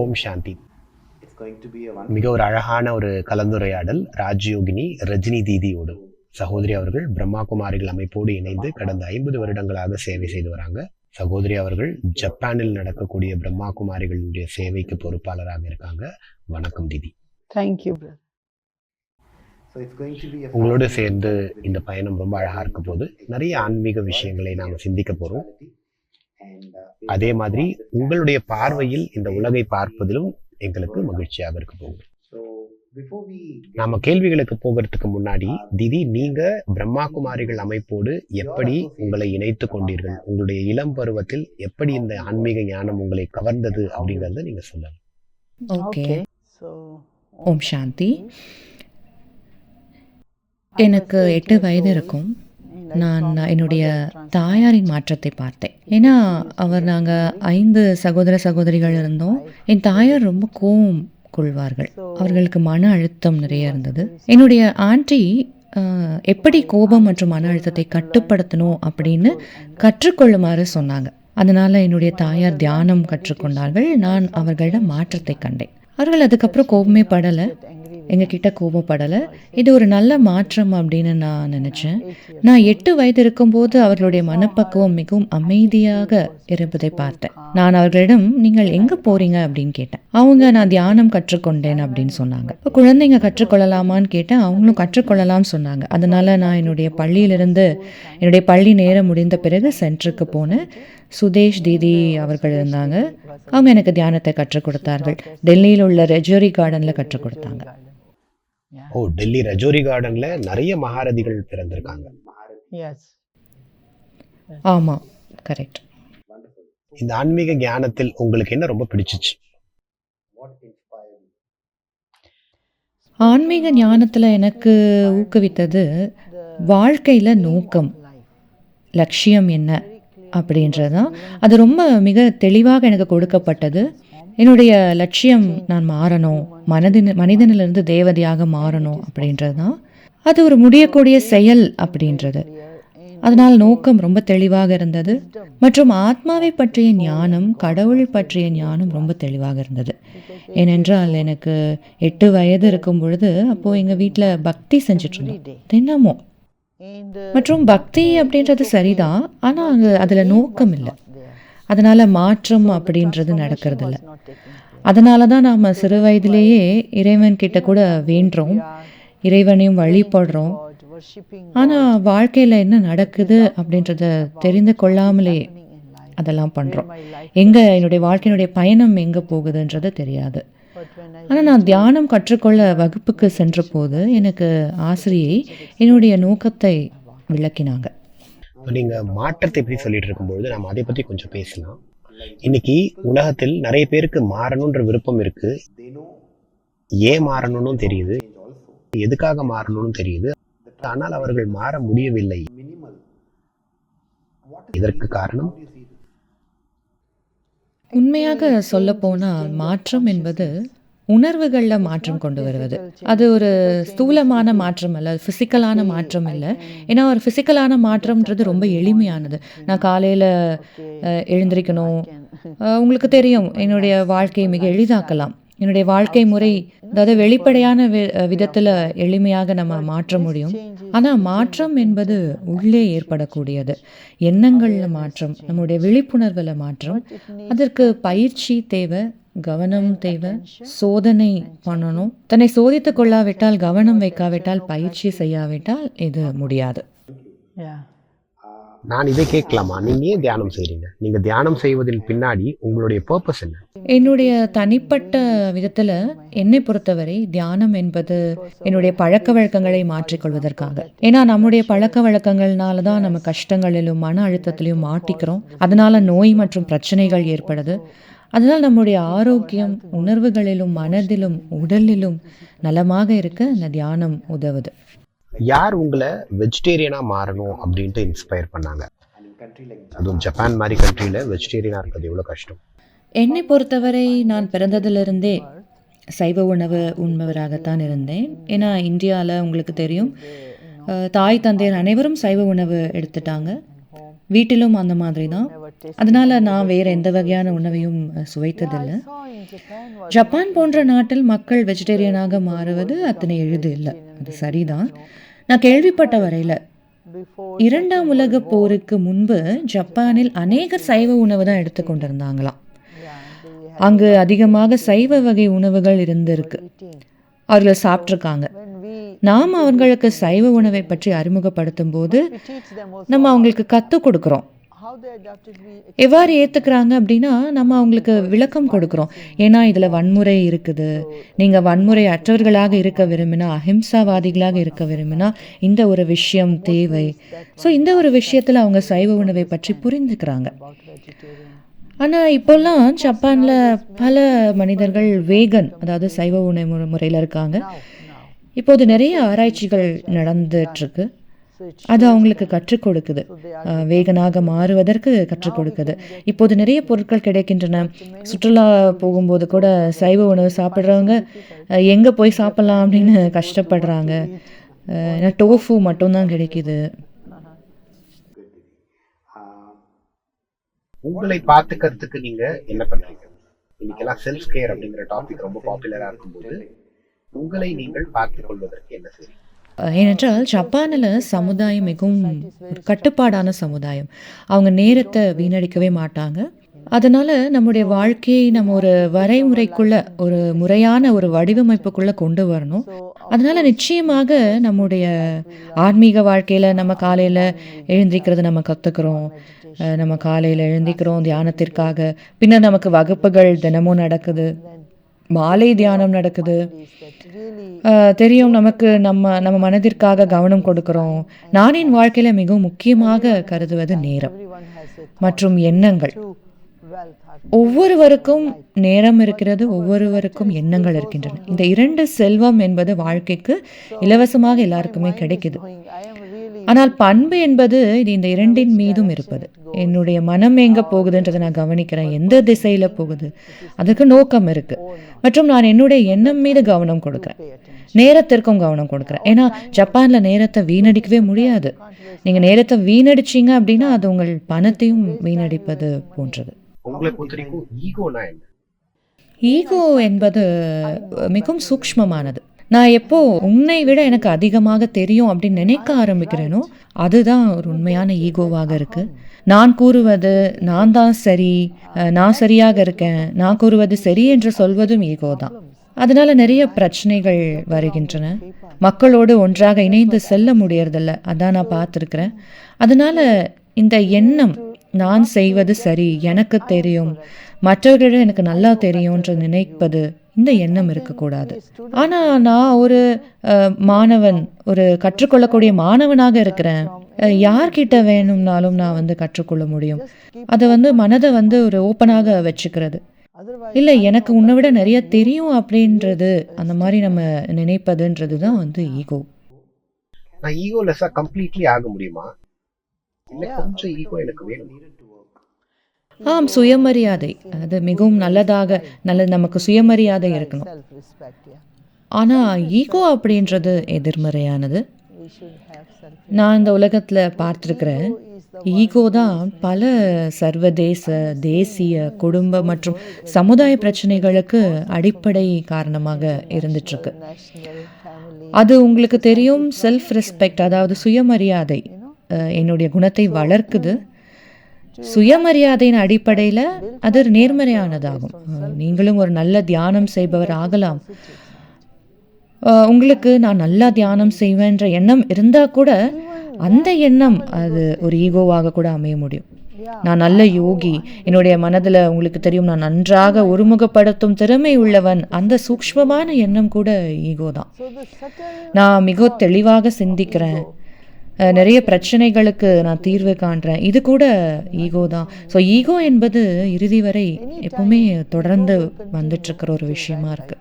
ஓம் சாந்தி. மிக ஒரு அழகான ஒரு கலந்துரையாடல் ராஜயோகினி ரஜினி தீதியோடு. சகோதரி அவர்கள் பிரம்மா குமாரிகள் அமைப்போடு இணைந்து கடந்த ஐம்பது வருடங்களாக சேவை செய்து வராங்க. சகோதரி அவர்கள் ஜப்பானில் நடக்கக்கூடிய பிரம்மா குமாரிகளுடைய சேவைக்கு பொறுப்பாளராக இருக்காங்க. வணக்கம் தீதி. Thank you, brother. So it's going to be a உங்களோடு சேர்ந்து இந்த பயணம் ரொம்ப அழகா இருக்க போது நிறைய ஆன்மீக விஷயங்களை நாம சிந்திக்க போறோம். அதே மாதிரி உங்களுடைய பார்வையில் இந்த உலகை பார்ப்பதிலும் எங்களுக்கு மகிழ்ச்சியாக இருக்க போகுது நாம கேள்விகளுக்கு போகிறதுக்கு முன்னாடி திதி நீங்க பிரம்மா குமாரிகள் அமைப்போடு எப்படி உங்களை இணைத்து கொண்டீர்கள்? உங்களுடைய இளம் பருவத்தில் எப்படி இந்த ஆன்மீக ஞானம் உங்களை கவர்ந்தது அப்படிங்கறத நீங்க சொல்லலாம். ஓகே ஓம் சாந்தி. எனக்கு எட்டு வயது இருக்கும். நான் என்னுடைய தாயாரின் மாற்றத்தை பார்த்தேன். ஏன்னா அவர் நாங்கள் ஐந்து சகோதர சகோதரிகள் இருந்தோம். என் தாயார் ரொம்ப கோவம் கொள்வார்கள். அவர்களுக்கு மன அழுத்தம் நிறைய இருந்தது. என்னுடைய ஆண்டி எப்படி கோபம் மற்றும் மன அழுத்தத்தை கட்டுப்படுத்தணும் அப்படின்னு கற்றுக்கொள்ளுமாறு சொன்னாங்க. அதனால என்னுடைய தாயார் தியானம் கற்றுக்கொண்டார்கள். நான் அவர்களிடம் மாற்றத்தை கண்டேன். அவர்கள் அதுக்கப்புறம் கோபமே படலை. எங்ககிட்ட கோபப்படலை. இது ஒரு நல்ல மாற்றம் அப்படின்னு நான் நினச்சேன். நான் எட்டு வயது இருக்கும்போது அவர்களுடைய மனப்பக்குவம் மிகவும் அமைதியாக இருப்பதை பார்த்தேன். நான் அவர்களிடம் நீங்கள் எங்கே போறீங்க? அப்படின்னு கேட்டேன். அவங்க நான் தியானம் கற்றுக்கொண்டேன் அப்படின்னு சொன்னாங்க. இப்போ குழந்தைங்க கற்றுக்கொள்ளலாமான்னு கேட்டேன். அவங்களும் கற்றுக்கொள்ளலாம்னு சொன்னாங்க. அதனால் நான் என்னுடைய பள்ளியிலிருந்து என்னுடைய பள்ளி நேரம் முடிந்த பிறகு சென்டருக்கு போனேன். சுதேஷ் தீதி அவர்கள் இருந்தாங்க. அவங்க எனக்கு தியானத்தை கற்றுக் கொடுத்தார்கள். டெல்லியில் உள்ள ரெஜோரி கார்டனில் கற்றுக் கொடுத்தாங்க. ஓ டெல்லி ரஜோரி கார்டன்ல நிறைய மகாரதிகள் பிறந்திருக்காங்க. Yes. ஆமாம் கரெக்ட் இந்த ஆன்மீக ஞானத்தில் உங்களுக்கு என்ன ரொம்ப பிடிச்சிச்சு? ஆன்மீக ஞானத்தில் எனக்கு ஊக்குவித்தது வாழ்க்கையில் நோக்கம் லட்சியம் என்ன? அப்படின்றது தான் அது ரொம்ப மிக தெளிவாக எனக்கு கொடுக்கப்பட்டது. என்னுடைய லட்சியம் நான் மாறணும். மனதின் மனிதனிலிருந்து தேவதையாக மாறணும் அப்படின்றது தான் அது ஒரு முடியக்கூடிய செயல் அப்படின்றது. அதனால் நோக்கம் ரொம்ப தெளிவாக இருந்தது. மற்றும் ஆத்மாவை பற்றிய ஞானம் கடவுள் பற்றிய ஞானம் ரொம்ப தெளிவாக இருந்தது. ஏனென்றால் எனக்கு எட்டு வயது இருக்கும் பொழுது அப்போது எங்கள் வீட்டில் பக்தி செஞ்சிட்ருந்தோம் தினமும். மற்றும் பக்தி அப்படின்றது சரிதான் ஆனால் அங்கே அதில் நோக்கம் இல்லை அதனால் மாற்றம் அப்படின்றது நடக்கிறதில்ல. அதனால தான் நாம் சிறு வயதிலேயே இறைவன் கிட்ட கூட வேண்டுறோம். இறைவனையும் வழிபடுறோம். ஆனால் வாழ்க்கையில் என்ன நடக்குது அப்படின்றத தெரிந்து கொள்ளாமலே அதெல்லாம் பண்ணுறோம் எங்கே என்னுடைய வாழ்க்கையினுடைய பயணம் எங்கே போகுதுன்றது தெரியாது. ஆனால் நான் தியானம் கற்றுக்கொள்ள வகுப்புக்கு சென்றபோது எனக்கு ஆசிரியை என்னுடைய நோக்கத்தை விளக்கினாங்க. இப்ப நீங்க மாற்றத்தை பற்றி சொல்லிட்டு இருக்கும்பொழுது நம்ம அதை பத்தி கொஞ்சம் பேசலாம். இன்னைக்கு உலகத்தில் நிறைய பேருக்கு மாறணுன்ற விருப்பம் இருக்கு. ஏன் மாறணும்னு தெரியுது. எதுக்காக மாறணும்னு தெரியுது. ஆனால் அவர்கள் மாற முடியவில்லை. இதற்கு காரணம் உண்மையாக சொல்லப்போனால் மாற்றம் என்பது உணர்வுகளில் மாற்றம் கொண்டு வருவது. அது ஒரு ஸ்தூலமான மாற்றம் அல்ல ஃபிசிக்கலான மாற்றம் இல்லை. ஏன்னா ஒரு ஃபிசிக்கலான மாற்றம்ன்றது ரொம்ப எளிமையானது. நான் காலையில் எழுந்திரிக்கணும். உங்களுக்கு தெரியும் என்னுடைய வாழ்க்கையை மிக எளிதாக்கலாம். என்னுடைய வாழ்க்கை முறை அதாவது வெளிப்படையான விதத்தில் எளிமையாக நம்ம மாற்ற முடியும். ஆனால் மாற்றம் என்பது உள்ளே ஏற்படக்கூடியது. எண்ணங்களில் மாற்றம் நம்முடைய விழிப்புணர்வில் மாற்றம். அதற்கு பயிற்சி தேவை கவனம் தேவை சோதனை பண்ணணும். தன்னை சோதித்து கொள்ளாவிட்டால் கவனம் வைக்காவிட்டால் பயிற்சி செய்யாவிட்டால் இது முடியாது. நான் இதை கேட்கலாமா? நீங்க ஏன் தியானம் செய்றீங்க? நீங்க தியானம் செய்வதின் பின்னாடி உங்களுடைய பர்பஸ் என்ன? என்னுடைய தனிப்பட்ட விதத்தில் என்னை பொறுத்தவரை தியானம் என்பது என்னுடைய பழக்க வழக்கங்களை மாற்றிக்கொள்வதற்காக. ஏன்னா நம்முடைய பழக்க வழக்கங்கள்னால தான் நம்ம கஷ்டங்களிலும் மன அழுத்தத்திலையும் மாட்டிக்கிறோம். அதனால நோய் மற்றும் பிரச்சனைகள் ஏற்படுது. அதனால் நம்முடைய ஆரோக்கியம் உணர்வுகளிலும் மனதிலும் உடலிலும் நலமாக இருக்க அந்த தியானம் உதவுது. யார் உங்களை வெஜிடேரியனாக மாறணும் அப்படின்ட்டு இன்ஸ்பயர் பண்ணாங்க? அதுவும் ஜப்பான் மாதிரி கண்ட்ரியில் வெஜிடேரியனாக இருக்கிறது எவ்வளோ கஷ்டம். என்னை பொறுத்தவரை நான் பிறந்ததிலிருந்தே சைவ உணவு உண்பவராகத்தான் இருந்தேன். ஏன்னா இந்தியாவில் உங்களுக்கு தெரியும் தாய் தந்தையர் அனைவரும் சைவ உணவு எடுத்துட்டாங்க. வீட்டிலும் அந்த மாதிரி தான். அதனால நான் வேற எந்த வகையான உணவையும் சுவைத்ததில்லை. ஜப்பான் போன்ற நாட்டில் மக்கள் வெஜிடேரியனாக மாறுவது அத்தனை எளிது இல்லை. அது சரிதான். நான் கேள்விப்பட்ட வரையில் இரண்டாம் உலகப் போருக்கு முன்பு ஜப்பானில் அநேகர் சைவ உணவு தான் எடுத்துக்கொண்டிருந்தாங்களாம் அங்கு அதிகமாக சைவ வகை உணவுகள் இருந்திருக்கு. அவர்கள் சாப்பிட்ருக்காங்க நாம் அவங்களுக்கு சைவ உணவை பற்றி அறிமுகப்படுத்தும் போது நம்ம அவங்களுக்கு கற்றுக் கொடுக்குறோம். எவ்வாறு ஏற்றுக்கிறாங்க அப்படின்னா நம்ம அவங்களுக்கு விளக்கம் கொடுக்குறோம். ஏன்னா இதில் வன்முறை இருக்குது. நீங்கள் வன்முறை அற்றவர்களாக இருக்க விரும்பினா அஹிம்சாவாதிகளாக இருக்க விரும்பினா இந்த ஒரு விஷயம் தேவை. ஸோ இந்த ஒரு விஷயத்தில் அவங்க சைவ உணவை பற்றி புரிந்துக்கிறாங்க. ஆனால் இப்போல்லாம் ஜப்பானில் பல மனிதர்கள் வேகன் அதாவது சைவ உணவு முறையில் இருக்காங்க. இப்போது நிறைய ஆராய்ச்சிகள் நடந்துட்டுருக்கு. அது அவங்களுக்கு கற்றுக் கொடுக்குது. வேகனாக மாறுவதற்கு கற்றுக் கொடுக்குது. இப்போது நிறைய பொருட்கள் கிடைக்கின்றன. சுற்றுலா போகும்போது கூட சைவ உணவு சாப்பிட்றவங்க எங்கே போய் சாப்பிட்லாம் அப்படின்னு கஷ்டப்படுறாங்க. ஏன்னா டோஃபு மட்டும்தான் கிடைக்குது. உங்களை பார்த்துக்கிறதுக்கு நீங்க என்ன பண்றீங்க? இன்னைக்கெல்லாம் செல்ஃப் கேர் அப்படிங்கிற டாபிக் ரொம்ப பாப்புலரா இருக்கும்போது உங்களை நீங்கள் பார்த்துக் கொள்வதற்கு என்ன சரி ஏனென்றால் ஜப்பானில் சமுதாயம் மிகவும் ஒரு கட்டுப்பாடான சமுதாயம். அவங்க நேரத்தை வீணடிக்கவே மாட்டாங்க. அதனால நம்முடைய வாழ்க்கையை நம்ம ஒரு வரைமுறைக்குள்ள ஒரு முறையான ஒரு வடிவமைப்புக்குள்ள கொண்டு வரணும். அதனால நிச்சயமாக நம்முடைய ஆன்மீக வாழ்க்கையில நம்ம காலையில எழுந்திருக்கிறது நம்ம கத்துக்கிறோம். நம்ம காலையில எழுந்திக்கிறோம் தியானத்திற்காக. பின்னர் நமக்கு வகுப்புகள் தினமும் நடக்குது. மாலை தியானம் நடக்குது. தெரியும் நமக்கு நம்ம நம்ம மனதிற்காக கவனம் கொடுக்கிறோம். நான் என் வாழ்க்கையில மிகவும் முக்கியமாக கருதுவது நேரம் மற்றும் எண்ணங்கள். ஒவ்வொருவருக்கும் நேரம் இருக்கிறது ஒவ்வொருவருக்கும் எண்ணங்கள் இருக்கின்றன. இந்த இரண்டு செல்வம் என்பது வாழ்க்கைக்கு இலவசமாக எல்லாருக்குமே கிடைக்குது. ஆனால் பண்பு என்பது இது இந்த இரண்டின் மீதும் இருப்பது. என்னுடைய மனம் எங்க போகுதுன்றதை நான் கவனிக்கிறேன். எந்த திசையில போகுது? அதுக்கு நோக்கம் இருக்கு. மற்றும் நான் என்னுடைய எண்ணம் மீது கவனம் கொடுக்கிறேன். நேரத்திற்கும் கவனம் கொடுக்கிறேன். ஏன்னா ஜப்பான்ல நேரத்தை வீணடிக்கவே முடியாது. நீங்க நேரத்தை வீணடிச்சீங்க அப்படின்னா அது உங்கள் பணத்தையும் வீணடிப்பது போன்றது. ஈகோ என்பது மிகவும் சூக்ஷ்மமானது. நான் எப்போ உன்னை விட எனக்கு அதிகமாக தெரியும் அப்படின்னு நினைக்க ஆரம்பிக்கிறேனோ அதுதான் ஒரு உண்மையான ஈகோவாக இருக்கு. நான் கூறுவது நான் தான் சரி நான் சரியாக இருக்கேன் நான் கூறுவது சரி என்று சொல்வதும் ஈகோ தான் அதனால நிறைய பிரச்சனைகள் வருகின்றன. மக்களோடு ஒன்றாக இணைந்து செல்ல முடியறதில்ல. அதான் நான் பார்த்துருக்குறேன். அதனால இந்த எண்ணம் நான் செய்வது சரி எனக்கு தெரியும் மற்றவர்களிடம் எனக்கு நல்லா தெரியும்ன்ற நினைப்பது இந்த எண்ணம் இருக்கக்கூடாது. ஆனா நான் ஒரு மாணவன் ஒரு கற்றுக்கொள்ளக்கூடிய மாணவனாக இருக்கிறேன். யார்கிட்ட வேணும்னாலும் நான் வந்து கற்றுக்கொள்ள முடியும். அதை வந்து மனதை வந்து ஒரு ஓப்பனாக வச்சுக்கிறது. இல்லை எனக்கு உன்னை விட நிறைய தெரியும் அப்படின்றது அந்த மாதிரி நம்ம நினைப்பதுன்றது தான் வந்து ஈகோ. நான் ஈகோலெஸ்ஸா கம்ப்ளீட்லி ஆக முடியுமா? இல்ல கொஞ்சம் ஈகோ எனக்கு வேணும். ஆம் சுயமரியாதை. அது மிகவும் நல்லதாக நல்ல நமக்கு சுயமரியாதை இருக்கணும். ஆனால் ஈகோ அப்படின்றது எதிர்மறையானது. நான் இந்த உலகத்தில் பார்த்துருக்கிறேன் ஈகோ தான் பல சர்வதேச தேசிய குடும்ப மற்றும் சமுதாய பிரச்சனைகளுக்கு அடிப்படை காரணமாக இருந்துட்டுருக்கு அது உங்களுக்கு தெரியும் செல்ஃப் ரெஸ்பெக்ட் அதாவது சுயமரியாதை என்னுடைய குணத்தை வளர்க்குது. சுயமரியாதையின் அடிப்படையில் அது நேர்மறையானதாகும். நீங்களும் ஒரு நல்ல தியானம் செய்பவர் ஆகலாம். உங்களுக்கு நான் நல்லா தியானம் செய்வேன்ற எண்ணம் இருந்தால் கூட அந்த எண்ணம் அது ஒரு ஈகோவாக கூட அமைய முடியும். நான் நல்ல யோகி என்னுடைய மனதில் உங்களுக்கு தெரியும் நான் நன்றாக ஒருமுகப்படுத்தும் திறமை உள்ளவன் அந்த சூக்ஷ்மமான எண்ணம் கூட ஈகோ தான் நான் மிக தெளிவாக சிந்திக்கிறேன். நிறைய பிரச்சனைகளுக்கு நான் தீர்வு காண்றேன். இது கூட ஈகோ தான். ஸோ ஈகோ என்பது இறுதி வரை எப்பவுமே தொடர்ந்து வந்துட்டு இருக்கிற ஒரு விஷயமா இருக்கு.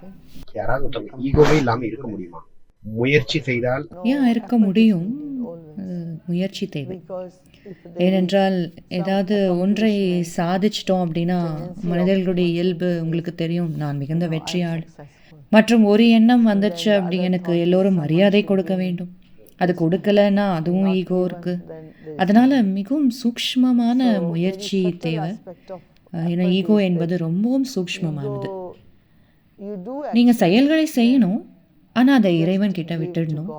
யாராவது ஒருத்தவங்க ஈகோவே இல்லாம இருக்க முடியுமா? முயற்சி செய்தால் ஏன் இருக்க முடியும்? முயற்சி தேவை. ஏனென்றால் ஏதாவது ஒன்றை சாதிச்சிட்டோம் அப்படின்னா மனிதர்களுடைய இயல்பு உங்களுக்கு தெரியும். நான் மிகுந்த வெற்றியாள். மற்றும் ஒரு எண்ணம் வந்துச்சு அப்படி எனக்கு எல்லோரும் மரியாதை கொடுக்க வேண்டும். அது கொடுக்கலன்னா அதுவும் ஈகோ இருக்கு. அதனால மிகவும் சூக்ஷ்மமான முயற்சி தேவை. ஏன்னா ஈகோ என்பது ரொம்பவும் சூக்ஷ்மமானது. நீங்க செயல்களை செய்யணும் ஆனா அதை இறைவன் கிட்ட விட்டுடணும்.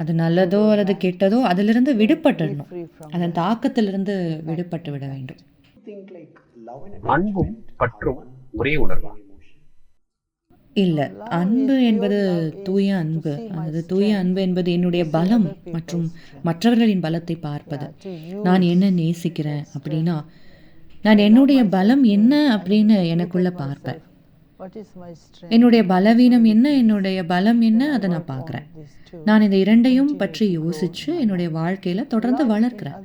அது நல்லதோ அல்லது கெட்டதோ அதிலிருந்து விடுபட்டுடணும். அதன் தாக்கத்திலிருந்து விடுபட்டு விட வேண்டும். அன்பும் பற்றும் ஒரே உணர்வா. இல்லை. அன்பு என்பது தூய அன்பு. அது தூய அன்பு என்பது என்னுடைய பலம் மற்றும் மற்றவர்களின் பலத்தை பார்ப்பது. நான் என்ன நேசிக்கிறேன் அப்படின்னா நான் என்னுடைய பலம் என்ன அப்படின்னு எனக்குள்ள பார்ப்பேன். என்னுடைய பலவீனம் என்ன? என்னுடைய பலம் என்ன? அதை நான் பார்க்குறேன். நான் இந்த இரண்டையும் பற்றி யோசிச்சு என்னுடைய வாழ்க்கையில தொடர்ந்து வளர்க்கிறேன்.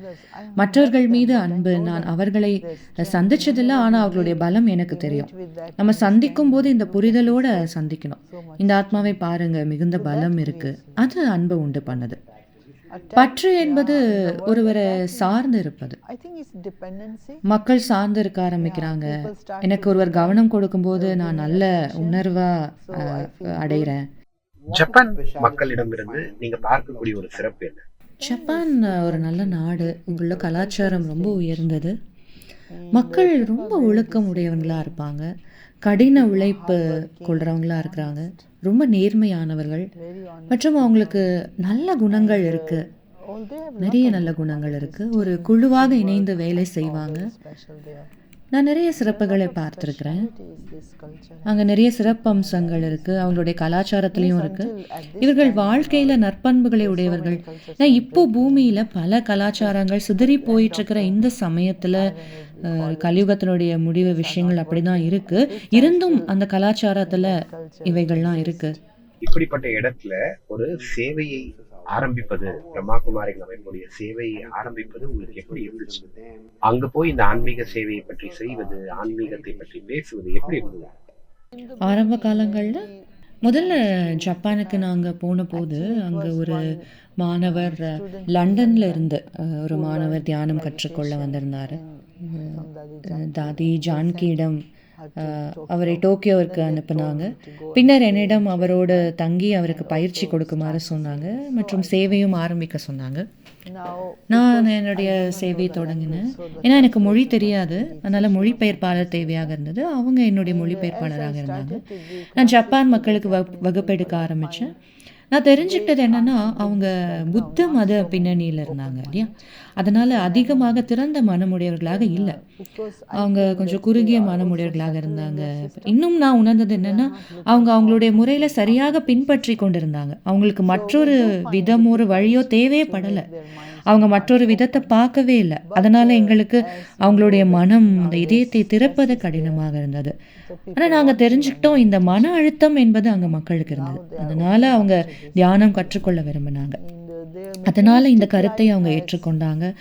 மற்றவர்கள் மீது அன்பு நான் அவர்களை சந்திச்சதில்லை ஆனா அவர்களுடைய பலம் எனக்கு தெரியும். நம்ம சந்திக்கும் போது இந்த புரிதலோட சந்திக்கணும். இந்த ஆத்மாவை பாருங்க மிகுந்த பலம் இருக்கு. அது அன்பு உண்டு பண்ணுது. பற்று என்பது ஒருவரை சார்ந்து இருப்பது. மக்கள் சார்ந்து இருக்க ஆரம்பிக்கிறாங்க. எனக்கு ஒருவர் கவனம் கொடுக்கும்போது நான் நல்ல உணர்வா அடைகிறேன். ஜப்பான் மக்களிடமிருந்து நீங்க பார்க்கக்கூடிய ஒரு சிறப்பு என்ன? ஜப்பான் ஒரு நல்ல நாடு. இங்குள்ள கலாச்சாரம் ரொம்ப உயர்ந்தது. மக்கள் ரொம்ப ஒழுக்கம் உடையவங்களா இருப்பாங்க. கடின உழைப்பு கொள்றவங்களா இருக்கிறாங்க. ரொம்ப நேர்மையானவர்கள். மற்றும் அவங்களுக்கு நல்ல குணங்கள் இருக்கு. All they have நிறைய நல்ல குணங்கள் இருக்கு. ஒரு குழுவாக இணைந்து வேலை செய்வாங்க. நான் நிறைய சிறப்புகளை பார்த்துருக்கிறேன். அங்கே நிறைய சிறப்பம்சங்கள் இருக்கு. அவங்களுடைய கலாச்சாரத்திலையும் இருக்கு. இவர்கள் வாழ்க்கையில நற்பண்புகளை உடையவர்கள். நான் இப்போ பூமியில பல கலாச்சாரங்கள் சிதறி போயிட்டு இருக்கிற இந்த சமயத்துல கலியுகத்தினுடைய முடிவு விஷயங்கள் அப்படிதான் இருக்கு. இருந்தும் அந்த கலாச்சாரத்துல இவைகள்லாம் இருக்கு. இப்படிப்பட்ட இடத்துல ஒரு சேவையை ஆரம்பிப்பது பிரம்மாகுமாரிகள் அமைப்புடைய சேவையை ஆரம்பிப்பது உங்களுக்கு எப்படி இருந்துச்சு? அங்க போய் இந்த ஆன்மீக சேவையை பற்றி செய்வது ஆன்மீகத்தை பற்றி பேசுவது எப்படி இருந்தது? ஆரம்ப காலங்கள்ல முதல்ல ஜப்பானுக்கு நாங்க போன போது அங்க ஒரு மாணவர் லண்டன்ல இருந்து ஒரு மாணவர் தியானம் கற்றுக்கொள்ள வந்திருந்தாரு. தாதி ஜான்கியிடம் அவரை டோக்கியோவிற்கு அனுப்புனாங்க. பின்னர் என்னிடம் அவரோடு தங்கி அவருக்கு பயிற்சி கொடுக்குமாறு சொன்னாங்க. மற்றும் சேவையும் ஆரம்பிக்க சொன்னாங்க. நான் என்னுடைய சேவையை தொடங்கினேன். ஏன்னா எனக்கு மொழி தெரியாது. அதனால மொழிபெயர்ப்பாளர் தேவையாக இருந்தது. அவங்க என்னுடைய மொழிபெயர்ப்பாளராக இருந்தாங்க. நான் ஜப்பான் மக்களுக்கு வகு வகுப்பெடுக்க ஆரம்பித்தேன் நான் தெரிஞ்சுக்கிட்டது என்னன்னா அவங்க புத்த மத பின்னணியில் இருந்தாங்க இல்லையா? அதனால அதிகமாக திறந்த மனமுடையவர்களாக இல்லை. அவங்க கொஞ்சம் குறுகிய மனமுடையவர்களாக இருந்தாங்க. இன்னும் நான் உணர்ந்தது என்னன்னா அவங்க அவங்களுடைய முறையில் சரியாக பின்பற்றி கொண்டிருந்தாங்க. அவங்களுக்கு மற்றொரு விதமோ ஒரு வழியோ தேவையே படலை அவங்க மற்றொரு விதத்தை பார்க்கவே இல்லை. அதனால எங்களுக்கு அவங்களுடைய மனம் அந்த இதயத்தை திறப்பது கடினமாக இருந்தது. ஆனால் நாங்கள் தெரிஞ்சுக்கிட்டோம் இந்த மன அழுத்தம் என்பது அங்கே மக்களுக்கு இருந்தது. அதனால அவங்க தியானம் கற்றுக்கொள்ள விரும்பினாங்க. அதனால இந்த கருத்தை அவங்க ஏற்றுக்கொண்டாங்க.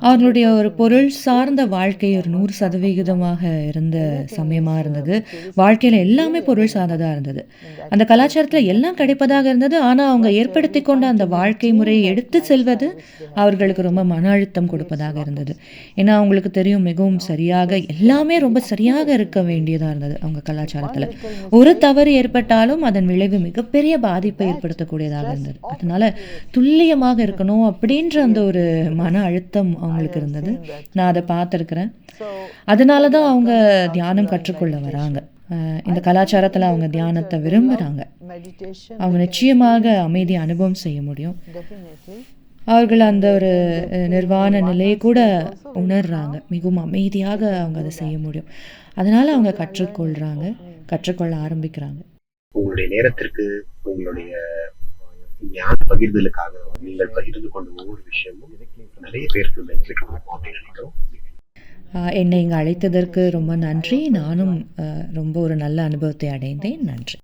அவர்களுடைய ஒரு பொருள் சார்ந்த வாழ்க்கை ஒரு நூறு சதவிகிதமாக இருந்த சமயமா இருந்தது. வாழ்க்கையில எல்லாமே பொருள் சார்ந்ததாக இருந்தது. அந்த கலாச்சாரத்தில் எல்லாம் கிடைப்பதாக இருந்தது. ஆனால் அவங்க ஏற்படுத்தி கொண்ட அந்த வாழ்க்கை முறையை எடுத்து செல்வது அவர்களுக்கு ரொம்ப மன அழுத்தம் கொடுப்பதாக இருந்தது. ஏன்னா அவங்களுக்கு தெரியும் மிகவும் சரியாக எல்லாமே ரொம்ப சரியாக இருக்க வேண்டியதாக இருந்தது அவங்க கலாச்சாரத்துல. ஒரு தவறு ஏற்பட்டாலும் அதன் விளைவு மிகப்பெரிய பாதிப்பை ஏற்படுத்தக்கூடியதாக இருந்தது. அதனால தைரியமாக இருக்கணும் அப்படின்ற அந்த ஒரு மன அழுத்தம் அவங்களுக்கு இருந்தது. நான் அதை பார்த்துருக்குறேன். அதனால தான் அவங்க தியானம் கற்றுக்கொள்ள வராங்க. இந்த கலாச்சாரத்தில் அவங்க தியானத்தை விரும்புகிறாங்க அவங்க நிச்சயமாக அமைதி அனுபவம் செய்ய முடியும். அவர்கள் அந்த ஒரு நிர்வாண நிலையை கூட உணர்றாங்க. மிகவும் அமைதியாக அவங்க அதை செய்ய முடியும். அதனால அவங்க கற்றுக்கொள்றாங்க கற்றுக்கொள்ள ஆரம்பிக்கிறாங்க. உங்களுடைய நேரத்திற்கு உங்களுடைய ஞான பகிர்தலுக்காக நீங்கள் பகிர்ந்து கொண்ட ஒவ்வொரு விஷயமும் நிறைய பேருக்கு பெனிஃபிட் கொடுக்கும் அப்படின்னு நினைக்கிறோம். என்னை இங்கே அழைத்ததற்கு ரொம்ப நன்றி. நானும் ரொம்ப ஒரு நல்ல அனுபவத்தை அடைந்தேன். நன்றி.